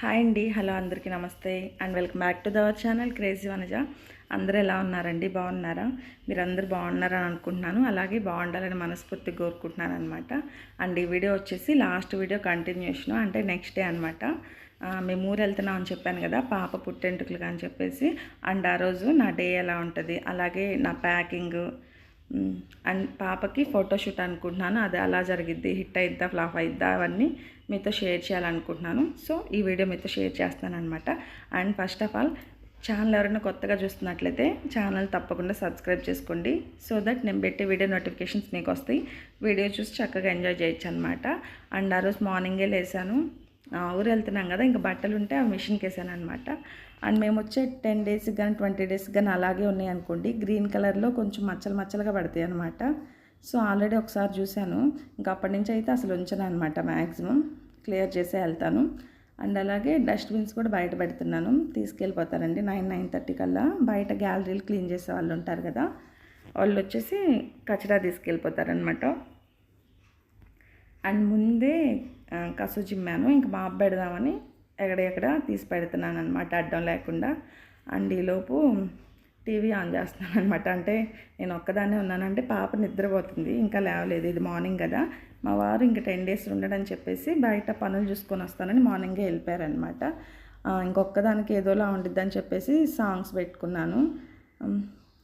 Hi అండి. Hello అందరికీ నమస్తే. And welcome back to our channel crazy Vanaja. అందరూ ఎలా ఉన్నారండి? బాగున్నారా? మీరు బాగున్నారని అనుకుంటున్నాను. అలాగే బాగుండాలని మనస్ఫూర్తి కోరుకుంటున్నాను అనమాట అండ్ ఈ వీడియో వచ్చేసి లాస్ట్ వీడియో కంటిన్యూషన్ అంటే నెక్స్ట్ డే అనమాట మేము ఊరు వెళ్తున్నాం అని చెప్పాను కదా పాప పుట్టెంటుకలు అని చెప్పేసి. అండ్ ఆ రోజు నా డే ఎలా ఉంటుంది? అలాగే నా ప్యాకింగ్ అండ్ పాపకి ఫోటోషూట్ అనుకుంటున్నాను. అది అలా జరిగిద్ది. హిట్ అయిద్దా ఫ్లాప్ అయిద్దా అవన్నీ మీతో షేర్ చేయాలనుకుంటున్నాను. సో ఈ వీడియో మీతో షేర్ చేస్తాను అనమాట and first of all channel ఎవరైనా కొత్తగా చూస్తున్నట్లయితే ఛానల్ తప్పకుండా సబ్స్క్రైబ్ చేసుకోండి. సో దట్ నేను పెట్టే వీడియో నోటిఫికేషన్స్ మీకు వస్తాయి. వీడియో చూసి చక్కగా ఎంజాయ్ చేయొచ్చు అనమాట అండ్ ఆ రోజు మార్నింగే లేసాను. ఊరు వెళ్తున్నాం కదా ఇంకా బట్టలు ఉంటే ఆ మిషన్కి వేసాను అనమాట అండ్ మేము వచ్చే టెన్ డేస్కి కానీ ట్వంటీ డేస్కి కానీ అలాగే ఉన్నాయి అనుకోండి. గ్రీన్ కలర్లో కొంచెం మచ్చలు మచ్చలుగా పడతాయి అనమాట సో ఆల్రెడీ ఒకసారి చూశాను. ఇంకా అప్పటి నుంచి అయితే అసలు ఉంచను అనమాట మ్యాక్సిమం క్లియర్ చేసే వెళ్తాను. అండ్ అలాగే డస్ట్బిన్స్ కూడా బయట పెడుతున్నాను. తీసుకెళ్ళిపోతారండి. నైన్ నైన్ థర్టీ కల్లా బయట గ్యాలరీలు క్లీన్ చేసే వాళ్ళు ఉంటారు కదా వాళ్ళు వచ్చేసి కచరా తీసుకెళ్ళిపోతారనమాట అండ్ ముందే కసు చిమ్మాను. ఇంకా మాప్ పెడదామని ఎక్కడెక్కడ తీసి పెడుతున్నాను అనమాట అడ్డం లేకుండా అండ్ ఈలోపు టీవీ ఆన్ చేస్తున్నాను అనమాట అంటే నేను ఒక్కదాన్నే ఉన్నానంటే పాప నిద్రపోతుంది. ఇంకా లేవలేదు. ఇది మార్నింగ్ కదా. మా వారు ఇంకా టెన్ డేస్ ఉండడని చెప్పేసి బయట పనులు చూసుకొని వస్తానని మార్నింగే వెళ్ళిపోయారనమాట ఇంకొకదానికి ఇంకొక్కదానికి ఏదోలా ఉండిద్దని చెప్పేసి సాంగ్స్ పెట్టుకున్నాను.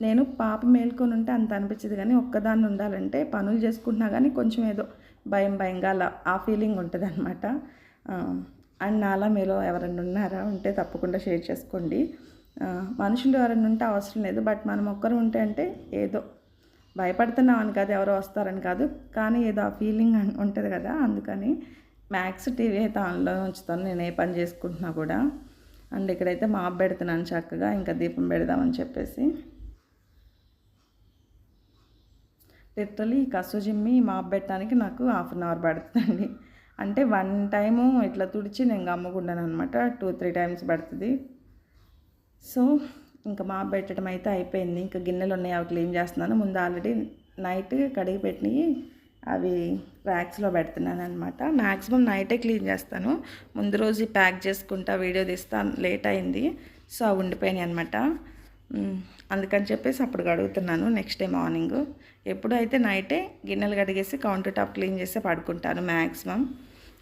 నేను పాప మేల్కొని ఉంటే అంత అనిపించదు కానీ ఒక్కదాన్ని ఉండాలంటే పనులు చేసుకుంటున్నా కానీ కొంచెం ఏదో భయం భయంగా అలా ఆ ఫీలింగ్ ఉంటుంది అనమాట అండ్ నాలా మీలో ఎవరైనా ఉన్నారా? ఉంటే తప్పకుండా షేర్ చేసుకోండి. మనుషులు ఎవరైనా ఉంటే అవసరం లేదు. బట్ మనం ఒక్కరు ఉంటే అంటే ఏదో భయపడుతున్నాం అని కాదు ఎవరో వస్తారని కాదు. కానీ ఏదో ఆ ఫీలింగ్ ఉంటుంది కదా. అందుకని మ్యాక్స్ టీవీ అయితే ఆన్లో ఉంచుతాను. నేను ఏ పని చేసుకుంటున్నా కూడా. అండ్ ఇక్కడైతే మాప్ పెడుతున్నాను చక్కగా. ఇంకా దీపం పెడదామని చెప్పేసి. లిటరలీ కసు జిమ్మి మాప్ పెట్టడానికి నాకు హాఫ్ అన్ అవర్ పడుతుందండి. అంటే వన్ టైము ఇట్లా తుడిచి నేను గమ్ముకుంటాను అనమాట టూ త్రీ టైమ్స్ పడుతుంది. సో ఇంకా మాప్ పెట్టడం అయితే అయిపోయింది. ఇంకా గిన్నెలు ఉన్నాయి అవి క్లీన్ చేస్తున్నాను. ముందు ఆల్రెడీ నైట్ కడిగి పెట్టినవి అవి ర్యాక్స్లో పెడుతున్నాను అనమాట మ్యాక్సిమం నైటే క్లీన్ చేస్తాను. ముందు రోజు ప్యాక్ చేసుకుంటా వీడియో తీస్తా లేట్ అయింది. సో అవి ఉండిపోయినాయి అనమాట అందుకని చెప్పేసి అప్పుడు కడుగుతున్నాను నెక్స్ట్ డే మార్నింగ్ ఎప్పుడు అయితే నైటే గిన్నెలు కడిగేసి కౌంటర్ టాప్ క్లీన్ చేసి పడుకుంటాను మ్యాక్సిమం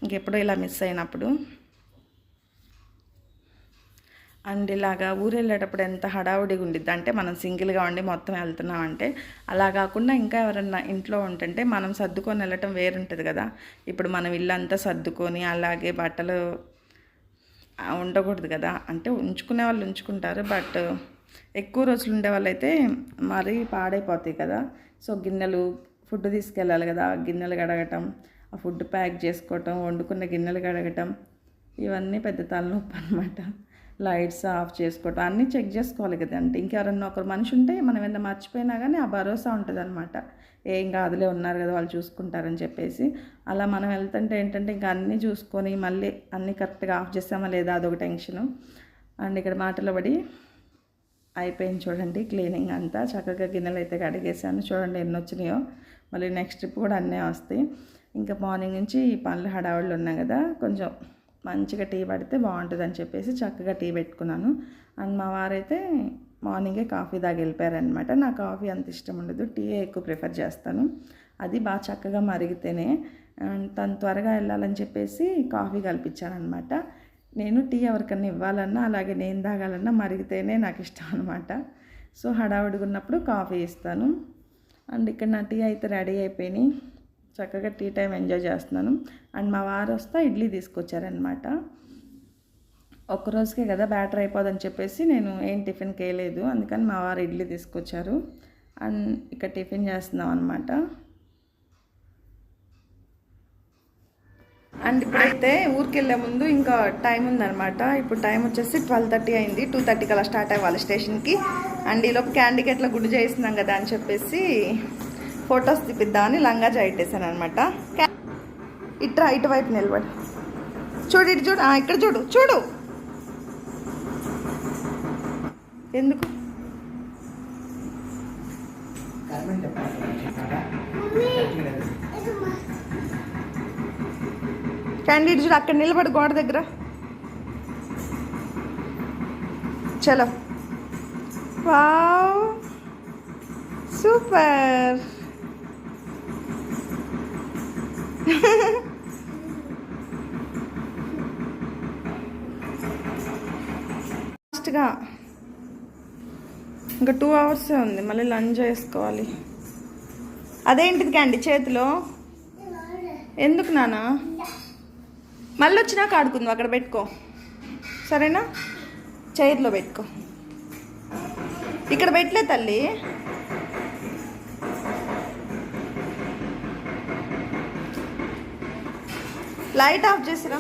ఇంకెప్పుడో ఇలా మిస్ అయినప్పుడు. అండ్ ఇలాగా ఊరు వెళ్ళేటప్పుడు ఎంత హడావుడిగా ఉండిద్ది అంటే మనం సింగిల్గా ఉండి మొత్తం వెళ్తున్నాం అంటే అలా కాకుండా ఇంకా ఎవరన్నా ఇంట్లో ఉంటుంటే మనం సర్దుకొని వెళ్ళటం వేరుంటుంది కదా. ఇప్పుడు మనం ఇల్లంతా సర్దుకొని అలాగే బట్టలు ఉండకూడదు కదా. అంటే ఉంచుకునే వాళ్ళు ఉంచుకుంటారు బట్ ఎక్కువ రోజులు ఉండే వాళ్ళైతే మరీ పాడైపోతాయి కదా. సో గిన్నెలు ఫుడ్ తీసుకెళ్ళాలి కదా. గిన్నెలు కడగటం ఆ ఫుడ్ ప్యాక్ చేసుకోవటం వండుకున్న గిన్నెలు కడగటం ఇవన్నీ పెద్ద తలనొప్పి అనమాట లైట్స్ ఆఫ్ చేసుకోవటం అన్నీ చెక్ చేసుకోవాలి కదా. అంటే ఇంకెవరన్నా ఒకరు మనిషి ఉంటే మనం ఏదైనా మర్చిపోయినా కానీ ఆ భరోసా ఉంటుంది అనమాట ఏం కాదులే ఉన్నారు కదా వాళ్ళు చూసుకుంటారని చెప్పేసి. అలా మనం వెళ్తుంటే ఏంటంటే ఇంకా అన్నీ చూసుకొని మళ్ళీ అన్నీ కరెక్ట్గా ఆఫ్ చేసామా లేదా అదొక టెన్షను. అండ్ ఇక్కడ మాటలు పడి అయిపోయింది చూడండి క్లీనింగ్ అంతా. చక్కగా గిన్నెలు అయితే కడిగేసాను చూడండి ఎన్ని వచ్చినాయో మళ్ళీ నెక్స్ట్ ట్రిప్ కూడా అన్నీ వస్తాయి. ఇంకా మార్నింగ్ నుంచి ఈ పనులు హడావుళ్ళు ఉన్నాయి కదా కొంచెం మంచిగా టీ పడితే బాగుంటుంది అని చెప్పేసి చక్కగా టీ పెట్టుకున్నాను. అండ్ మా వారైతే మార్నింగే కాఫీ దాకా వెళ్ళిపోయారనమాట నా కాఫీ అంత ఇష్టం ఉండదు. టీ ఎక్కువ ప్రిఫర్ చేస్తాను. అది బాగా చక్కగా మరిగితేనే అండ్ తను త్వరగా వెళ్ళాలని చెప్పేసి కాఫీ కల్పించాను అనమాట నేను టీ ఎవరికన్నా ఇవ్వాలన్నా అలాగే నేను తాగాలన్నా మరిగితేనే నాకు ఇష్టం అనమాట సో హడావుడిగా ఉన్నప్పుడు కాఫీ ఇస్తాను. అండ్ ఇక్కడ నా టీ అయితే రెడీ అయిపోయినాయి. చక్కగా టీ టైం ఎంజాయ్ చేస్తున్నాను. అండ్ మా వారు వస్తే ఇడ్లీ తీసుకొచ్చారనమాట ఒక్క రోజుకే కదా బ్యాటర్ అయిపోదని చెప్పేసి నేను ఏం టిఫిన్కి వేయలేదు. అందుకని మా వారు ఇడ్లీ తీసుకొచ్చారు. అండ్ ఇక్కడ టిఫిన్ చేస్తున్నాం అనమాట అండ్ ఇప్పుడైతే ఊరికి వెళ్ళే ముందు ఇంకా టైం ఉందనమాట ఇప్పుడు టైం వచ్చేసి ట్వెల్వ్ థర్టీ అయింది. టూ థర్టీకి అలా స్టార్ట్ అవ్వాలి స్టేషన్కి. అండ్ ఈలోపు క్యాండీకి ఎట్లా గుడి చేసినాం కదా అని చెప్పేసి ఫొటోస్ తిప్పిద్దామని లంగా జాయిట్టేసాను అనమాట ఇట్రా ఇటువైపు నిలబడి. చూడు ఇటు చూడు. ఇక్కడ చూడు. చూడు. ఎందుకు? క్యాండీ ఇటు చూడు అక్కడ నిలబడి గోడ దగ్గర. చలో. వావ్ సూపర్ లాస్ట్గా ఇంకా టూ అవర్సే ఉంది. మళ్ళీ లంచ్ చేసుకోవాలి. అదేంటిది క్యాండి చేతిలో? ఎందుకు నానా? మళ్ళీ వచ్చినాక ఆడుకుందాం అక్కడ పెట్టుకో. సరేనా? చైర్లో పెట్టుకో. ఇక్కడ పెట్టలే తల్లి. లైట్ ఆఫ్ చేసిరా.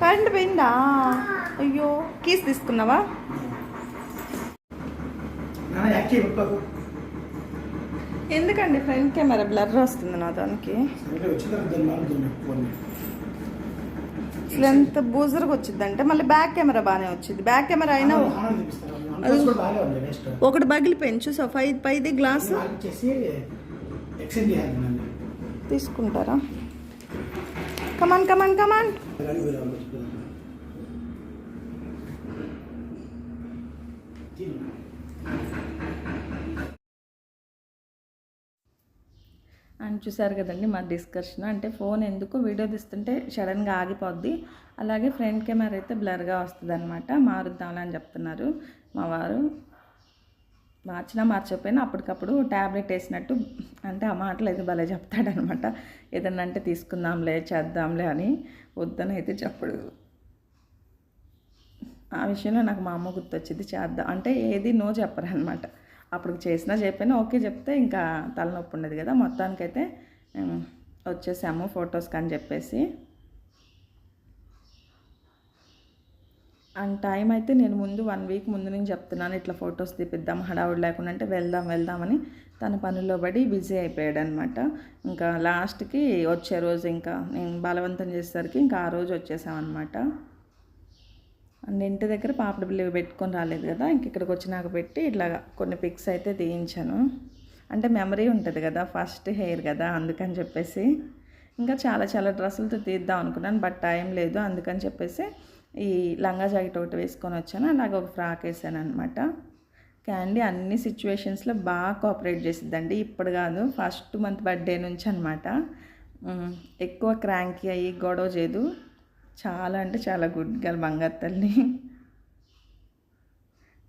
కరెంట్ పోయిందా? అయ్యో కీస్ తీసుకున్నావా? ఎందుకండి ఫ్రంట్ కెమెరా బ్లర్ వస్తుంది నా దానికి? అసలు ఎంత బూజర్గా వచ్చిందంటే మళ్ళీ బ్యాక్ కెమెరా బాగానే వచ్చింది. బ్యాక్ కెమెరా అయినా ఒకటి పగిలిపోయింది చూసా ఫైవ్ పైది గ్లాస్? తీసుకుంటారా? కమాన్ కమాన్ కమాన్ అని చూసారు కదండి మా డిస్కషన్ అంటే ఫోన్ ఎందుకు వీడియో తీస్తుంటే సడన్గా ఆగిపోద్ది. అలాగే ఫ్రంట్ కెమెరా అయితే బ్లర్గా వస్తుంది అనమాట మారుద్దాంలే అని చెప్తున్నారు మా వారు. మార్చినా మార్చకపోయినా అప్పటికప్పుడు ట్యాబ్లెట్ వేసినట్టు అంటే ఆ మాటలు అయితే భలే చెప్తాడనమాట ఏదన్నా అంటే తీసుకుందాంలే చేద్దాంలే అని వద్దని అయితే చెప్పడు. ఆ విషయంలో నాకు మా అమ్మ గుర్తొచ్చింది చేద్దాం. అంటే ఏది నో చెప్పరు అనమాట అప్పుడు చేసినా చెప్పినా ఓకే చెప్తే ఇంకా తలనొప్పి ఉండదు కదా. మొత్తానికైతే వచ్చేసాము ఫొటోస్కి అని చెప్పేసి. అండ్ టైం అయితే నేను ముందు వన్ వీక్ ముందు నుంచి చెప్తున్నాను ఇట్లా ఫొటోస్ తీపిద్దాం హడావుడి లేకుండా అంటే వెళ్దాం వెళ్దామని. తన పనుల్లో పడి బిజీ అయిపోయాడు అనమాట ఇంకా లాస్ట్కి వచ్చే రోజు ఇంకా నేను బలవంతం చేసేసరికి ఇంకా ఆ రోజు వచ్చేసామన్నమాట ఇంటి దగ్గర పాపడ బిల్లు పెట్టుకొని రాలేదు కదా ఇంక ఇక్కడికి వచ్చినాక పెట్టి ఇట్లా కొన్ని పిక్స్ అయితే తీయించాను. అంటే మెమరీ ఉంటుంది కదా ఫస్ట్ హెయిర్ కదా అందుకని చెప్పేసి ఇంకా చాలా చాలా డ్రెస్సులతో తీద్దాం అనుకున్నాను బట్ టైం లేదు అందుకని చెప్పేసి ఈ లంగా జాకెట్ ఒకటి వేసుకొని వచ్చాను అలాగే ఒక ఫ్రాక్ వేసాను అనమాట క్యాండీ అన్ని సిచ్యువేషన్స్లో బాగా కోఆపరేట్ చేసిద్దండి ఇప్పుడు కాదు ఫస్ట్ మంత్ బర్త్డే నుంచి అనమాట ఎక్కువ క్రాంకీ అయ్యి గొడవ చేయదు. చాలా అంటే చాలా గుడ్ గర్ల్ బంగారు తల్లి.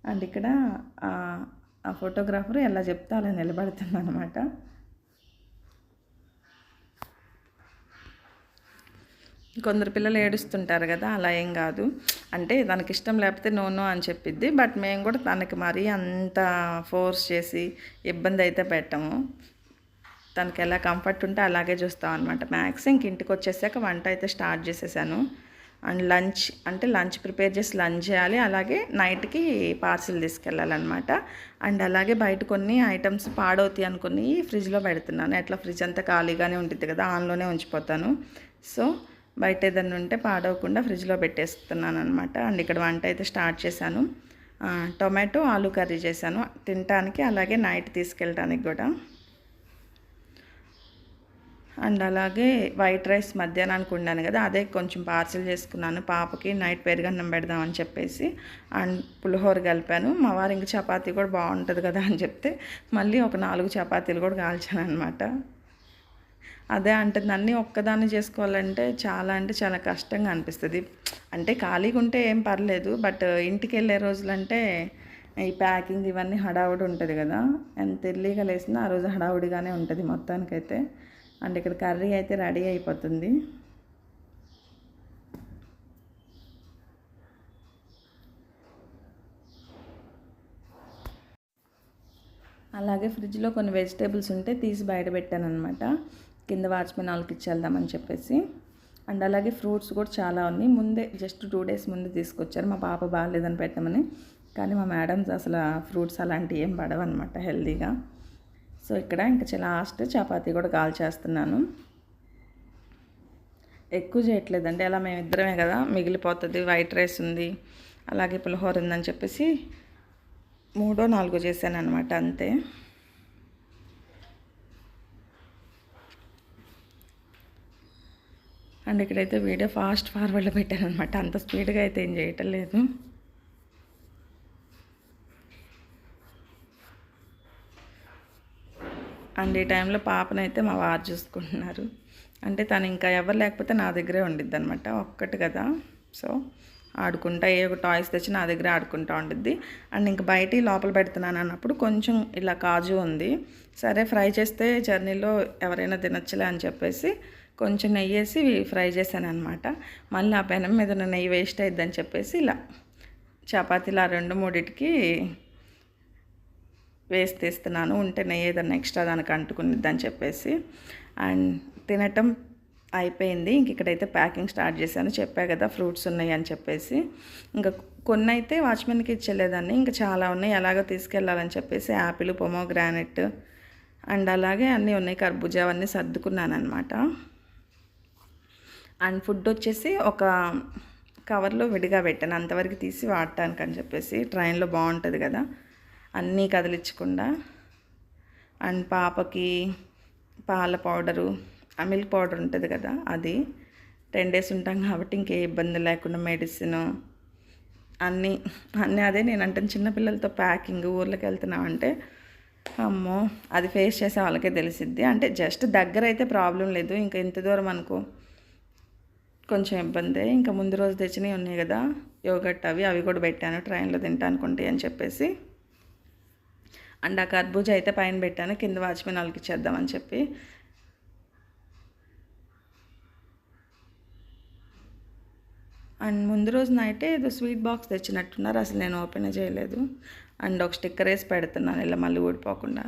అండ్ ఇక్కడ ఆ ఫోటోగ్రాఫర్ ఎలా చెప్తే అలా నిలబడుతుంది అనమాట కొందరు పిల్లలు ఏడుస్తుంటారు కదా అలా ఏం కాదు. అంటే తనకి ఇష్టం లేకపోతే నో నో అని చెప్పిద్ది. బట్ మేము కూడా తనకి మరీ అంత ఫోర్స్ చేసి ఇబ్బంది అయితే పెట్టము. తనకి ఎలా కంఫర్ట్ ఉంటే అలాగే చూస్తాం అనమాట మ్యాక్స్ ఇంక ఇంటికి వచ్చేసాక వంట అయితే స్టార్ట్ చేసేసాను. అండ్ లంచ్ అంటే లంచ్ ప్రిపేర్ చేసి లంచ్ చేయాలి. అలాగే నైట్కి పార్సిల్ తీసుకెళ్ళాలన్నమాట. అండ్ అలాగే బయట కొన్ని ఐటమ్స్ పాడవుతాయి అనుకుని ఫ్రిడ్జ్లో పెడుతున్నాను. ఎట్లా? ఫ్రిడ్జ్ అంతా ఖాళీగానే ఉంటుంది కదా ఆన్లోనే ఉంచిపోతాను. సో బయట ఏదన్నా ఉంటే పాడవకుండా ఫ్రిడ్జ్లో పెట్టేస్తున్నాను అనమాట అండ్ ఇక్కడ వంట అయితే స్టార్ట్ చేశాను. Ah, టొమాటో ఆలు కర్రీ చేశాను. తినటానికి అలాగే నైట్ తీసుకెళ్ళడానికి కూడా. అండ్ అలాగే వైట్ రైస్ మధ్యాహ్నానికి ఉండాను కదా అదే కొంచెం పార్సిల్ చేసుకున్నాను. పాపకి నైట్ పెరుగన్నం పెడదామని చెప్పేసి అండ్ పులిహోర కలిపాను. మా వారు ఇంక చపాతీ కూడా బాగుంటుంది కదా అని చెప్తే మళ్ళీ ఒక నాలుగు చపాతీలు కూడా కాల్చాను అనమాట అదే అంటే అన్నీ ఒక్కదాన్ని చేసుకోవాలంటే చాలా అంటే చాలా కష్టంగా అనిపిస్తుంది. అంటే ఖాళీగా ఉంటే ఏం పర్లేదు బట్ ఇంటికి వెళ్ళే రోజులంటే ఈ ప్యాకింగ్ ఇవన్నీ హడావుడి ఉంటుంది కదా. ఎంత ఎర్లీగా లేసినా ఆ రోజు హడావుడిగానే ఉంటుంది మొత్తానికైతే. అండ్ ఇక్కడ కర్రీ అయితే రెడీ అయిపోతుంది. అలాగే ఫ్రిడ్జ్లో కొన్ని వెజిటేబుల్స్ ఉంటే తీసి బయట పెట్టానమాట కింద వాచ్మెన్ వాళ్ళకి ఇచ్చేద్దామని చెప్పేసి. అండ్ అలాగే ఫ్రూట్స్ కూడా చాలా ఉన్నాయి. ముందే జస్ట్ టూ డేస్ ముందే తీసుకొచ్చారు. మా పాప బాగాలేదని పెట్టమని. కానీ మా మేడమ్స్ అసలు ఫ్రూట్స్ అలాంటివి ఏం పడవన్నమాట హెల్తీగా సో ఇక్కడ ఇంకా లాస్ట్ చపాతీ కూడా కాల్ చేస్తున్నాను. ఎక్కువ చేయట్లేదండి. అలా మేము ఇద్దరమే కదా మిగిలిపోతుంది వైట్ రైస్ ఉంది అలాగే పులిహోర ఉందని చెప్పేసి మూడో నాలుగో చేశాను అనమాట అంతే. అండ్ ఇక్కడైతే వీడియో ఫాస్ట్ ఫార్వర్డ్లో పెట్టారనమాట అంత స్పీడ్గా అయితే ఏం చేయటం లేదు. అండ్ ఈ టైంలో పాపనైతే మా వారు చూసుకుంటున్నారు. అంటే తను ఇంకా ఎవరు లేకపోతే నా దగ్గరే ఉండిద్ది అనమాట ఒక్కటి కదా. సో ఆడుకుంటా ఏ ఒక టాయ్స్ తెచ్చి నా దగ్గర ఆడుకుంటా ఉండిద్ది. అండ్ ఇంక బయట లోపల పెడుతున్నాను అన్నప్పుడు కొంచెం ఇలా కాజు ఉంది. సరే ఫ్రై చేస్తే జర్నీలో ఎవరైనా తినచ్చలే అని చెప్పేసి కొంచెం నెయ్యి వేసి ఫ్రై చేశాను అనమాట మళ్ళీ ఆ పెనం మీద నెయ్యి వేస్ట్ అయిద్దని చెప్పేసి ఇలా చపాతీలు ఆ రెండు మూడిటికి వేసి తీస్తున్నాను ఉంటే నెయ్యి ఏదన్నా ఎక్స్ట్రా దానికి అంటుకునిద్దని చెప్పేసి. అండ్ తినటం అయిపోయింది. ఇంక ఇక్కడైతే ప్యాకింగ్ స్టార్ట్ చేశాను. చెప్పా కదా ఫ్రూట్స్ ఉన్నాయి అని చెప్పేసి. ఇంకా కొన్ని అయితే వాచ్మెన్కి ఇచ్చేలేదాన్ని. ఇంకా చాలా ఉన్నాయి. ఎలాగో తీసుకెళ్ళాలని చెప్పేసి యాపిల్ పొమోగ్రానెట్ అండ్ అలాగే అన్నీ ఉన్నాయి. కర్బూజా అవన్నీ సర్దుకున్నాను అనమాట అండ్ ఫుడ్ వచ్చేసి ఒక కవర్లో విడిగా పెట్టాను. అంతవరకు తీసి వాడటానికి అని చెప్పేసి. ట్రైన్లో బాగుంటుంది కదా. అన్నీ కదిలించకుండా అండ్ పాపకి పాల పౌడరు ఆ మిల్క్ పౌడర్ ఉంటుంది కదా అది. టెన్ డేస్ ఉంటాం కాబట్టి ఇంకే ఇబ్బంది లేకుండా మెడిసిన్ అన్నీ అన్నీ అదే నేను అంటే చిన్నపిల్లలతో ప్యాకింగ్ ఊర్లోకి వెళ్తున్నామంటే అమ్మో అది ఫేస్ చేసే వాళ్ళకే తెలిసిద్ది. అంటే జస్ట్ దగ్గర అయితే ప్రాబ్లం లేదు. ఇంకా ఇంత దూరం అనుకో కొంచెం ఇబ్బంది. ఇంకా ముందు రోజు తెచ్చినవి ఉన్నాయి కదా యోగట్ అవి అవి కూడా పెట్టాను ట్రైన్లో తింటానుకుంటాయి అని చెప్పేసి. అండ్ ఆ కర్బూజా అయితే పైన పెట్టాను. కింద వాచ్మెన్ వాళ్ళకి ఇచ్చేద్దామని చెప్పి. అండ్ ముందు రోజున అయితే ఏదో స్వీట్ బాక్స్ తెచ్చినట్టున్నారు. అసలు నేను ఓపెన్ చేయలేదు. అండ్ ఒక స్టిక్కర్ వేసి పెడుతున్నాను. ఇలా మళ్ళీ ఊడిపోకుండా.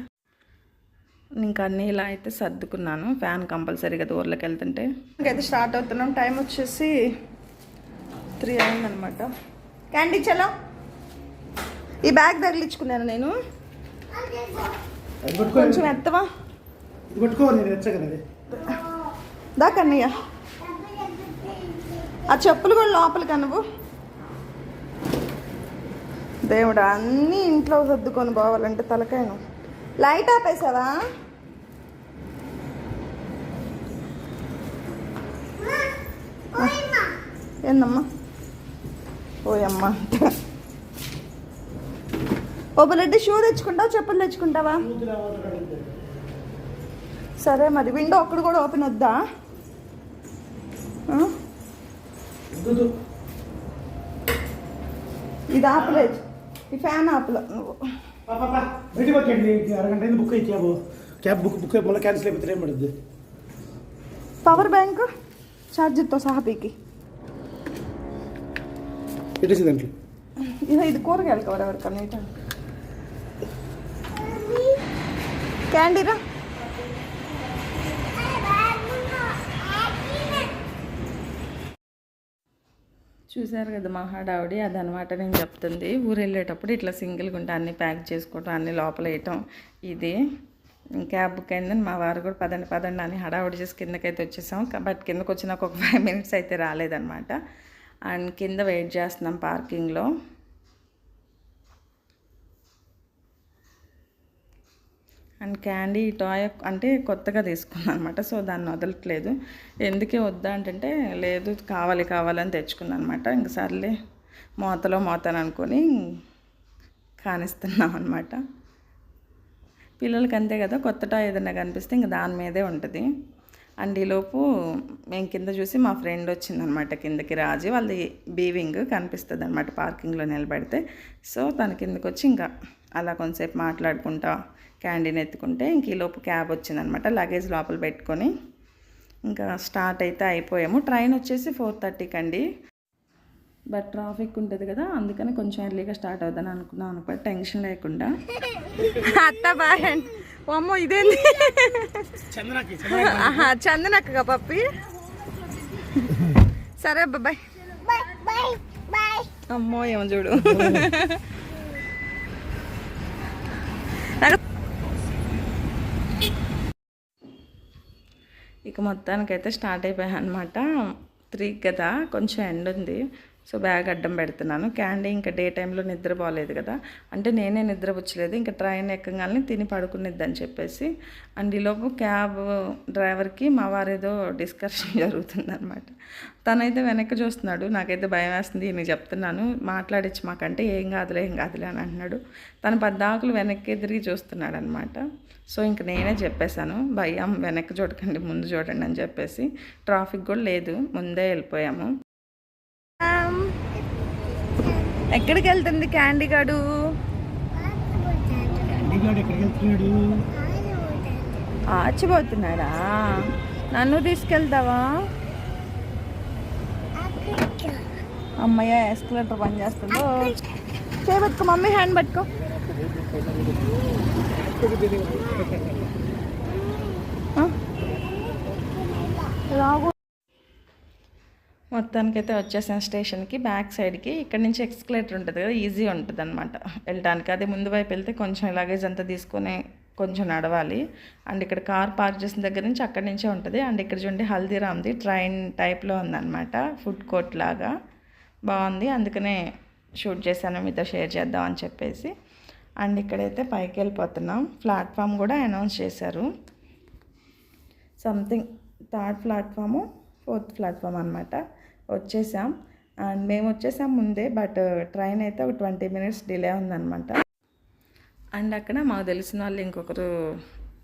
ఇంకా అన్నీ ఇలా అయితే సర్దుకున్నాను. ఫ్యాన్ కంపల్సరీగా ఊర్లోకి వెళ్తుంటే. ఇంకైతే స్టార్ట్ అవుతున్నాం. టైం వచ్చేసి త్రీ అయిందనమాట క్యాండీ చలో. ఈ బ్యాగ్ తగిలించుకున్నాను నేను. కొంచెం ఎత్తవా? ఇది పట్టుకో నేను తెచ్చా కదా అది. దా కన్నయ్య. ఆ చెప్పులు కూడా లోపలికి నువ్వు? దేవుడా అన్నీ ఇంట్లో సర్దుకొని పోవాలంటే తలకాయను లైట్ ఆపేసావా? ఏందమ్మా? ఓయమ్మా ఓ షూ తెచ్చుకుంటావా చెప్పులు తెచ్చుకుంటావా. సరే మరి విండో ఒక్కడు కూడా ఓపెన్ వద్దా? ఇది ఆపలేదు ఈ ఫ్యాన్ ఆపలే. నువ్వు. పా, పా, పా. బయటికి వచ్చేయండి అరగంట అయింది బుక్ అయ్యి cab. Cab book book cancel అయిపోతే ఏం పడుద్ది. పవర్ బ్యాంక్ ఛార్జర్తో సహా పీకి. దాంట్లో. ఇది కూరగాయలు కవర్ ఎవరికన్నా ఇటు. క్యాండీరా చూశారు కదా మహాడావిడి అదనమాట నేను చెప్తుంది. ఊరు వెళ్ళేటప్పుడు ఇట్లా సింగిల్గా ఉంటే అన్నీ ప్యాక్ చేసుకోవటం అన్నీ లోపల వేయటం ఇది. క్యాబ్ బుక్ అయిందని మా వారు కూడా పదండి పదండి అని హడావుడి చేసి కిందకైతే వచ్చేసాం. బట్ కిందకు వచ్చినాక ఒక ఫైవ్ మినిట్స్ అయితే రాలేదన్నమాట. అండ్ కింద వెయిట్ చేస్తున్నాం పార్కింగ్లో. అండ్ క్యాండీ టాయ్ అంటే కొత్తగా తీసుకున్నాను అనమాట సో దాన్ని వదలట్లేదు. ఎందుకే వద్దా అంటే లేదు కావాలి కావాలని తెచ్చుకున్నాను అనమాట ఇంక సర్లే మోతలో మోతాను అనుకొని కానిస్తున్నాం అనమాట పిల్లలకి అంతే కదా కొత్త టాయ్ ఏదైనా కనిపిస్తే ఇంక దాని మీదే ఉంటుంది. అండ్ ఈలోపు మేము కింద చూసి మా ఫ్రెండ్ వచ్చిందనమాట కిందకి రాజు. వాళ్ళది బీవింగ్ కనిపిస్తుంది అనమాట పార్కింగ్లో నిలబెడితే. సో తన కిందకి వచ్చి ఇంకా అలా కొంతసేపు మాట్లాడుకుంటా క్యాంటీన్ ఎత్తుకుంటే ఇంక ఈలోపు క్యాబ్ వచ్చిందనమాట. లగేజ్ లోపల పెట్టుకొని ఇంకా స్టార్ట్ అయితే అయిపోయాము. ట్రైన్ వచ్చేసి ఫోర్ థర్టీకి అండి. బట్ ట్రాఫిక్ ఉంటుంది కదా అందుకని కొంచెం ఎర్లీగా స్టార్ట్ అవుతాను అనుకున్నాం అనుకో టెన్షన్ లేకుండా. అత్త బాయ్ అండి అమ్మో ఇదేంది? చంద్రకి ఆహా చందనక్కగా పప్పి? సరే బాయ్. అమ్మో ఏమో చూడు. నాకు- మొత్తానికైతే స్టార్ట్ అయిపోయాయి అనమాట త్రీ కదా కొంచెం ఎండ్ ఉంది సో బ్యాగ్ అడ్డం పెడుతున్నాను. క్యాండీ ఇంకా డే టైంలో నిద్ర నిద్రపోలేదు కదా. అంటే నేనే నిద్రపుచ్చలేదు. ఇంకా ట్రైన్ ఎక్కగానే తిని పడుకునిద్దని చెప్పేసి అండ్ ఈలోపు క్యాబ్ డ్రైవర్కి మా వారేదో డిస్కషన్ జరుగుతుందనమాట తనైతే వెనక్కి చూస్తున్నాడు. నాకైతే భయం వేస్తుంది. నేను చెప్తున్నాను. మాట్లాడించి మాకంటే ఏం కాదులే ఏం కాదులే అని అంటున్నాడు. తన పద్దాకులు వెనక్కి తిరిగి చూస్తున్నాడు అనమాట సో ఇంక నేనే చెప్పేశాను. భయం వెనక్కి చూడకండి ముందు చూడండి అని చెప్పేసి. ట్రాఫిక్ కూడా లేదు. ముందే వెళ్ళిపోయాము. ఎక్కడికి వెళ్తుంది క్యాండీ గాడు? ఆచిపోతున్నాడా? నన్ను తీసుకెళ్తావా? అమ్మయ్య ఎస్కలేటర్ పని చేస్తుందో. చేయబెట్టుకో మమ్మీ హ్యాండ్ పట్టుకో? రాగు మొత్తానికైతే వచ్చేసాను స్టేషన్కి బ్యాక్ సైడ్కి ఇక్కడ నుంచి ఎక్స్కలేటర్ ఉంటుంది కదా ఈజీ ఉంటుంది అనమాట వెళ్ళడానికి అదే ముందు వైపు వెళ్తే కొంచెం లగేజ్ అంతా తీసుకొని కొంచెం నడవాలి. అండ్ ఇక్కడ కార్ పార్క్ చేసిన దగ్గర నుంచి అక్కడి నుంచే ఉంటుంది. అండ్ ఇక్కడ చూడండి హల్దీరామ్ది ట్రైన్ టైప్లో ఉందన్నమాట ఫుడ్ కోర్ట్ లాగా. బాగుంది. అందుకనే షూట్ చేశాను. మీతో షేర్ చేద్దాం అని చెప్పేసి. అండ్ ఇక్కడైతే పైకి వెళ్ళిపోతున్నాం. ప్లాట్ఫామ్ కూడా అనౌన్స్ చేశారు. Something third platform. Fourth platform అనమాట వచ్చేసాం. అండ్ మేము వచ్చేసాం ముందే బట్ ట్రైన్ అయితే ఒక ట్వంటీ మినిట్స్ డిలే ఉందన్నమాట. అండ్ అక్కడ మాకు తెలిసిన వాళ్ళు ఇంకొకరు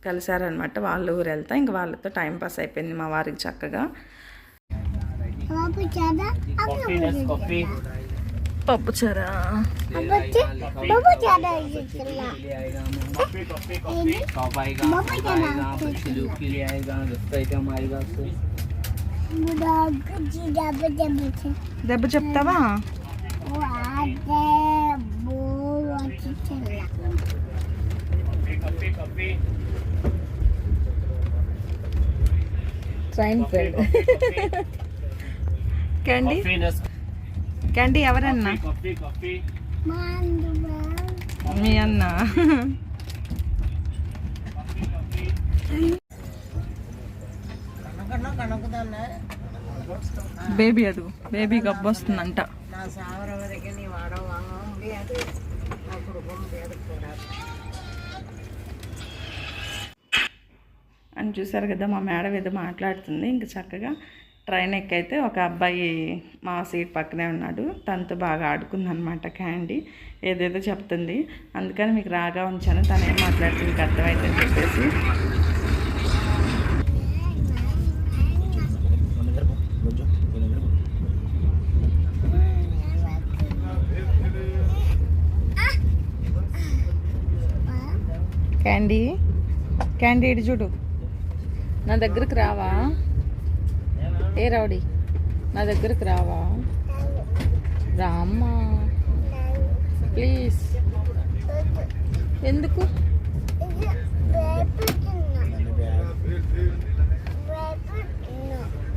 కలిసారనమాట వాళ్ళ ఊరు వెళ్తా ఇంక వాళ్ళతో టైం పాస్ అయిపోయింది మా వారికి చక్కగా. Apa cara? పప్పు చారా. దెబ్బ చెప్తావా? ట్రైన్ ఫ్రెండ్ క్యాండీ క్యాండీ ఎవరన్నా? మీ అన్నా. బేబీ అది బేబీ గబ్బు వస్తుందంట. అని చూసారు కదా మా మేడం ఏదో మాట్లాడుతుంది. ఇంక చక్కగా ట్రైన్ ఎక్కైతే ఒక అబ్బాయి మా సీట్ పక్కనే ఉన్నాడు. తనతో బాగా ఆడుకుందనమాట క్యాండీ. ఏదేదో చెప్తుంది. అందుకని మీకు రాగా ఉంచాను. తను ఏం మాట్లాడుతుంది మీకు అర్థమైందని చెప్పేసి. క్యాండీ? క్యాండీ ఇటు చూడు. నా దగ్గరకు రావా? ఏ రౌడీ? నా దగ్గరకు రావా? రామ్మా. ప్లీజ్. ఎందుకు?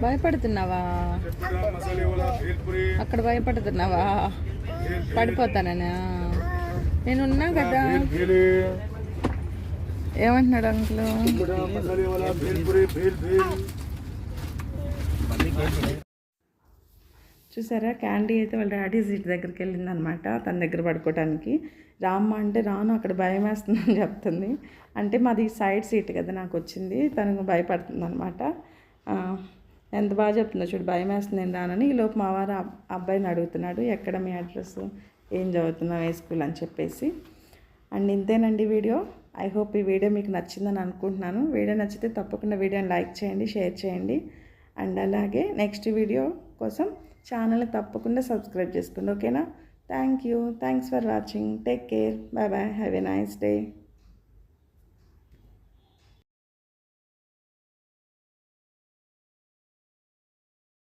భయపడుతున్నావా? అక్కడ భయపడుతున్నావా? పడిపోతానా నేనున్నా కదా. ఏమంటున్నాడు అంకులు? చూసారా? క్యాండీ అయితే వాళ్ళ డాడీ సీట్ దగ్గరికి వెళ్ళిందనమాట తన దగ్గర పడుకోవడానికి రామ్మ అంటే రాను అక్కడ భయం వేస్తుందని చెప్తుంది. అంటే మాది సైడ్ సీట్ కదా నాకు వచ్చింది తను భయపడుతుంది అనమాట ఎంత బాగా చెప్తుందో చూడు భయం వేస్తుంది నేను రానని. ఈ లోపు మా వారు అబ్బాయిని అడుగుతున్నాడు ఎక్కడ మీ అడ్రస్ ఏం చదువుతున్నావు? ఏ స్కూల్? అని చెప్పేసి. అండ్ ఇంతేనండి వీడియో. ఐ హోప్ ఈ వీడియో మీకు నచ్చిందని అనుకుంటున్నాను. వీడియో నచ్చితే తప్పకుండా వీడియోని లైక్ చేయండి షేర్ చేయండి. అండ్ అలాగే నెక్స్ట్ వీడియో కోసం ఛానల్ని తప్పకుండా సబ్స్క్రైబ్ చేసుకోండి ఓకేనా? Thank you. Thanks for watching. Take care. Bye bye. Have a nice day.